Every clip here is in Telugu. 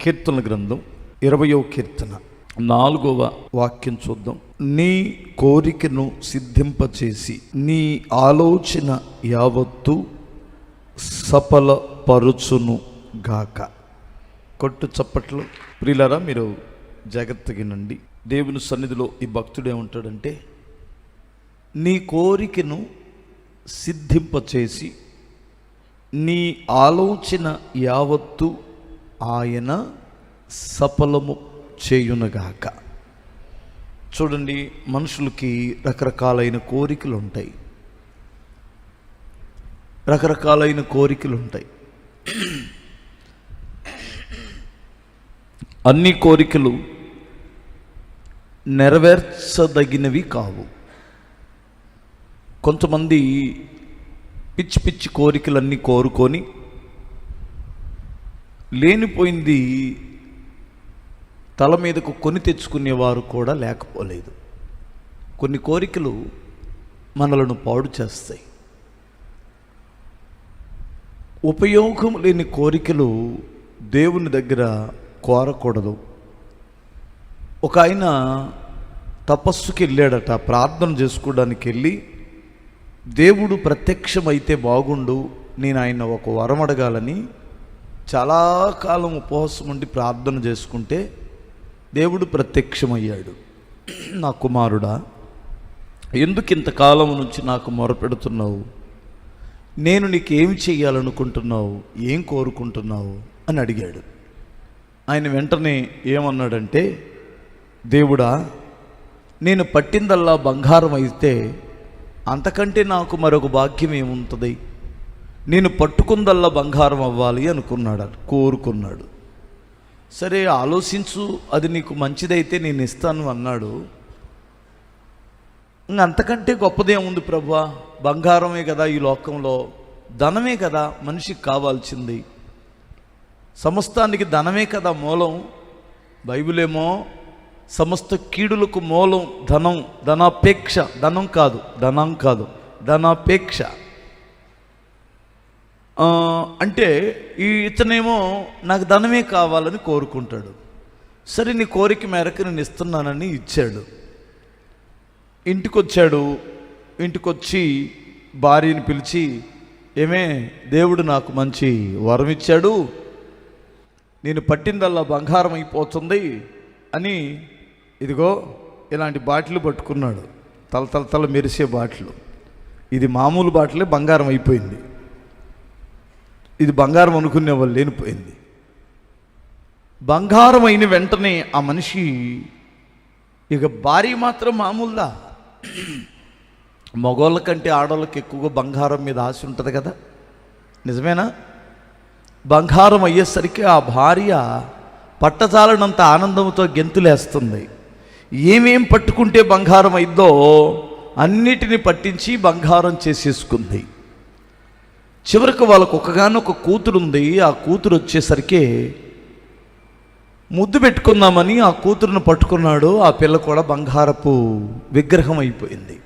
కీర్తన గ్రంథం ఇరవయో కీర్తన. నాలుగవ వాక్యం చూద్దాం. నీ కోరికను సిద్ధింపచేసి నీ ఆలోచన యావత్తు సఫలపరుచును గాక. కొట్టు చప్పట్లు. ప్రియులారా మీరు జాగ్రత్తగినండి దేవుని సన్నిధిలో ఈ భక్తుడు ఏమంటాడంటే నీ కోరికను సిద్ధింపచేసి నీ ఆలోచన యావత్తు ఆయన సఫలము చేయునగాక. చూడండి మనుషులకి రకరకాలైన కోరికలు ఉంటాయి రకరకాలైన కోరికలు ఉంటాయి అన్ని కోరికలు నెరవేర్చదగినవి కావు. కొంతమంది పిచ్చి పిచ్చి కోరికలన్నీ కోరుకొని లేనిపోయింది తల మీదకు కొని తెచ్చుకునేవారు కూడా లేకపోలేదు. కొన్ని కోరికలు మనలను పాడు చేస్తాయి. ఉపయోగం లేని కోరికలు దేవుని దగ్గర కోరకూడదు. ఒక ఆయన తపస్సుకి వెళ్ళాడట ప్రార్థన చేసుకోవడానికి వెళ్ళి దేవుడు ప్రత్యక్షమైతే బాగుండు నేను ఆయన ఒక వరం అడగాలని చాలా కాలం ఉపవాసం ఉండి ప్రార్థన చేసుకుంటే దేవుడు ప్రత్యక్షమయ్యాడు. నా కుమారుడా ఎందుకు ఇంతకాలం నుంచి నాకు మొరపెడుతున్నావు? నేను నీకు ఏమి చేయాలనుకుంటున్నావు ఏం కోరుకుంటున్నావు? అని అడిగాడు. ఆయన వెంటనే ఏమన్నాడంటే దేవుడా నేను పట్టిందల్లా బంగారం అయితే అంతకంటే నాకు మరొక భాగ్యం ఏముంటుంది? నేను పట్టుకుందల్లా బంగారం అవ్వాలి అనుకున్నాడు కోరుకున్నాడు. సరే ఆలోచించు అది నీకు మంచిదైతే నేను ఇస్తాను అన్నాడు. ఇంక అంతకంటే గొప్పదేముంది ప్రభా? బంగారమే కదా ఈ లోకంలో ధనమే కదా మనిషికి కావాల్సింది. సమస్తానికి ధనమే కదా మూలం. బైబులేమో సమస్త కీడులకు మూలం ధనం ధనాపేక్ష. ధనం కాదు ధనం కాదు ధనాపేక్ష. అంటే ఈ ఇతనేమో నాకు ధనమే కావాలని కోరుకుంటాడు. సరే నీ కోరిక మేరకు నేను ఇస్తున్నానని ఇచ్చాడు. ఇంటికొచ్చాడు. ఇంటికొచ్చి భార్యని పిలిచి ఏమే దేవుడు నాకు మంచి వరం ఇచ్చాడు. నేను పట్టిందల్లా బంగారం అయిపోతుంది అని ఇదిగో ఇలాంటి బాటిల్ పట్టుకున్నాడు. తల తల తల మెరిసే బాటిల్. ఇది మామూలు బాటిలే బంగారం అయిపోయింది. ఇది బంగారం అనుకునే వాళ్ళు లేనిపోయింది. బంగారం అయిన వెంటనే ఆ మనిషి ఇక భార్య మాత్రం మామూలుదా మగోళ్ళ కంటే ఆడవాళ్ళకి ఎక్కువగా బంగారం మీద ఆశ ఉంటుంది కదా. నిజమేనా? బంగారం అయ్యేసరికి ఆ భార్య పట్టజాలనంత ఆనందంతో గెంతులేస్తుంది. ఏమేం పట్టుకుంటే బంగారం అయిద్దో అన్నిటిని పట్టించి బంగారం చేసేసుకుంది. చివరికి వాళ్ళకు ఒకగానొక కూతురు ఉంది ఆ కూతురు వచ్చేసరికి ముద్దు పెట్టుకుందామని ఆ కూతురును పట్టుకున్నాడు. ఆ పిల్ల కూడా బంగారపు విగ్రహం అయిపోయింది.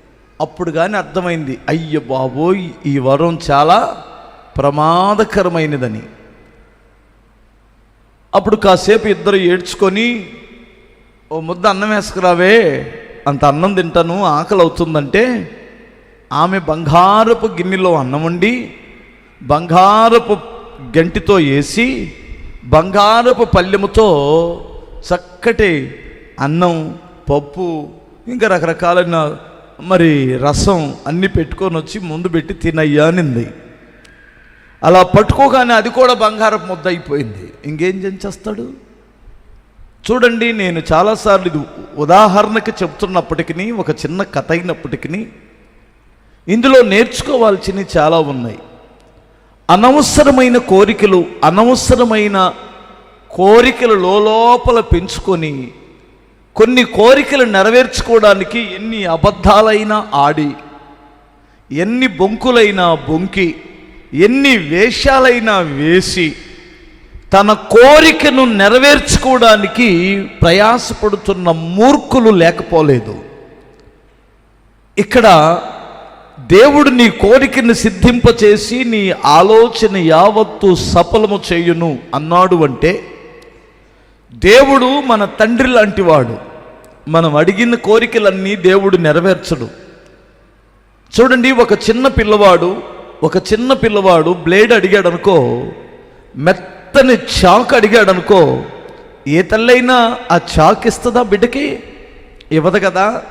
అప్పుడు కానీ అర్థమైంది అయ్య బాబోయ్ ఈ వరం చాలా ప్రమాదకరమైనదని. అప్పుడు కాసేపు ఇద్దరు ఏడ్చుకొని ఓ ముద్ద అన్నం వేసుకురావే అంత అన్నం తింటాను ఆకలి అవుతుందంటే ఆమె బంగారపు గిన్నెలో అన్నం వండి బంగారపు గంటితో వేసి బంగారపు పల్లెముతో చక్కటి అన్నం పప్పు ఇంకా రకరకాలైన మరి రసం అన్నీ పెట్టుకొని వచ్చి ముందు పెట్టి తినయ్యా అనింది. అలా పట్టుకోగానే అది కూడా బంగారపు ముద్ద అయిపోయింది. ఇంకేం చేస్తాడు చూడండి నేను చాలాసార్లు ఇది ఉదాహరణకి చెప్తున్నప్పటికీ ఒక చిన్న కథ అయినప్పటికీ ఇందులో నేర్చుకోవాల్సినవి చాలా ఉన్నాయి. అనవసరమైన కోరికలు అనవసరమైన కోరికలు లోపల పెంచుకొని కొన్ని కోరికలు నెరవేర్చుకోవడానికి ఎన్ని అబద్ధాలైనా ఆడి ఎన్ని బొంకులైనా బొంకి ఎన్ని వేషాలైనా వేసి తన కోరికను నెరవేర్చుకోవడానికి ప్రయాసపడుతున్న మూర్ఖులు లేకపోలేదు. ఇక్కడ దేవుడు నీ కోరికను సిద్ధింపచేసి నీ ఆలోచన యావత్తు సఫలము చేయును అన్నాడు అంటే దేవుడు మన తండ్రి లాంటివాడు. మనం అడిగిన కోరికలన్నీ దేవుడు నెరవేర్చడు. చూడండి ఒక చిన్న పిల్లవాడు ఒక చిన్న పిల్లవాడు బ్లేడ్ అడిగాడు అనుకో మెత్తని చాక్ అడిగాడు అనుకో ఏ తల్లైనా ఆ చాక్ ఇస్తుందా బిడ్డకి? ఇవ్వదు కదా?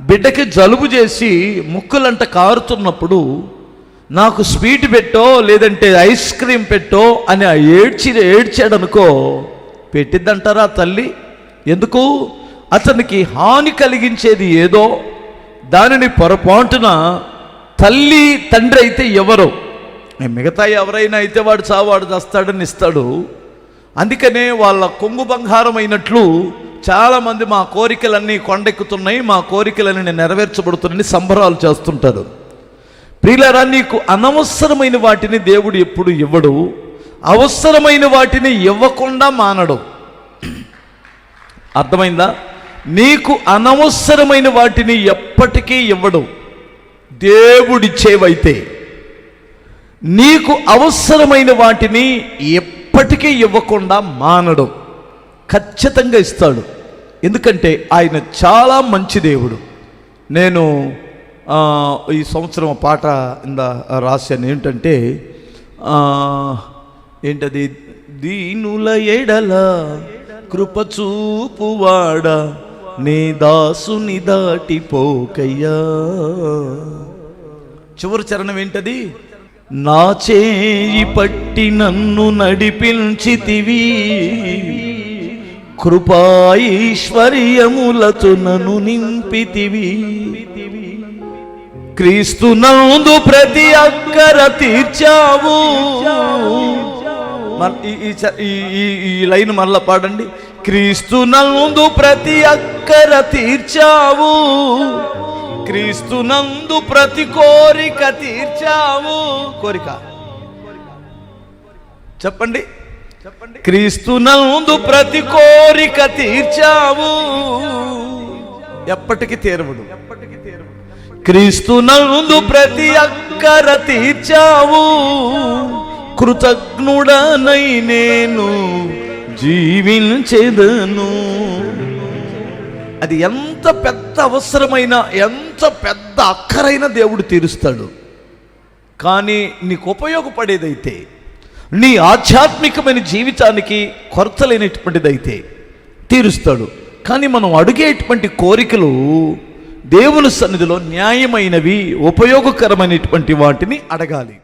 బిడ్డకి జలుబు చేసి ముక్కులంట కారుతున్నప్పుడు నాకు స్వీట్ పెట్టో లేదంటే ఐస్ క్రీమ్ పెట్టో అని ఆ ఏడ్చి ఏడ్చాడు అనుకో పెట్టిద్దంటారా తల్లి? ఎందుకు? అతనికి హాని కలిగించేది ఏదో. దానిని పొరపాటున తల్లి తండ్రి అయితే ఎవరు? మిగతా ఎవరైనా అయితే వాడు చావాడు చస్తాడని ఇస్తాడు అందుకనే వాళ్ళ కొంగు బంగారం అయినట్లు చాలామంది మా కోరికలన్నీ కొండెక్కుతున్నాయి మా కోరికలన్నీ నెరవేర్చబడుతున్నాయని సంబరాలు చేస్తుంటారు. ప్రియులారా నీకు అనవసరమైన వాటిని దేవుడు ఎప్పుడు ఇవ్వడు. అవసరమైన వాటిని ఇవ్వకుండా మానడు. అర్థమైందా? నీకు అనవసరమైన వాటిని ఎప్పటికీ ఇవ్వడు. దేవుడిచ్చేవైతే. నీకు అవసరమైన వాటిని ఎప్పటికీ ఇవ్వకుండా మానడు. ఖచ్చితంగా ఇస్తాడు. ఎందుకంటే ఆయన చాలా మంచి దేవుడు. నేను ఈ సంవత్సరం పాట ఇంద రాశాను. ఏంటంటే ఏంటది? దీనుల ఎడల కృపచూపువాడ నీ దాసుని దాటిపోకయ్యా చివరి చరణం ఏంటది? నా చేయి పట్టి నన్ను నడిపించితివి. కృపాఈశ్వర్యములతో నన్ను నింపితివి. క్రీస్తు నందు ప్రతి అక్కర తీర్చావు. ఈ- ఈ ఈ లైన్ మళ్ళా పాడండి. క్రీస్తు నందు ప్రతి అక్కర తీర్చావు. క్రీస్తు నందు ప్రతి కోరిక తీర్చావు. కోరిక. చెప్పండి. చెప్పండి. క్రీస్తు నందు ప్రతి కోరిక తీర్చావు. ఎప్పటికి తీరవుడు ఎప్పటికి తీరవుడు క్రీస్తు నందు ప్రతి అక్కర తీర్చావు. కృతజ్ఞుడనై నేను జీవించేదను. అది ఎంత పెద్ద అవసరమైన ఎంత పెద్ద అక్కరైన దేవుడు తీరుస్తాడు. కానీ నీకు ఉపయోగపడేదైతే నీ ఆధ్యాత్మికమైన జీవితానికి కొరత లేనటువంటిదైతే తీరుస్తాడు. కానీ మనం అడిగేటువంటి కోరికలు దేవుని సన్నిధిలో న్యాయమైనవి ఉపయోగకరమైనటువంటి వాటిని అడగాలి.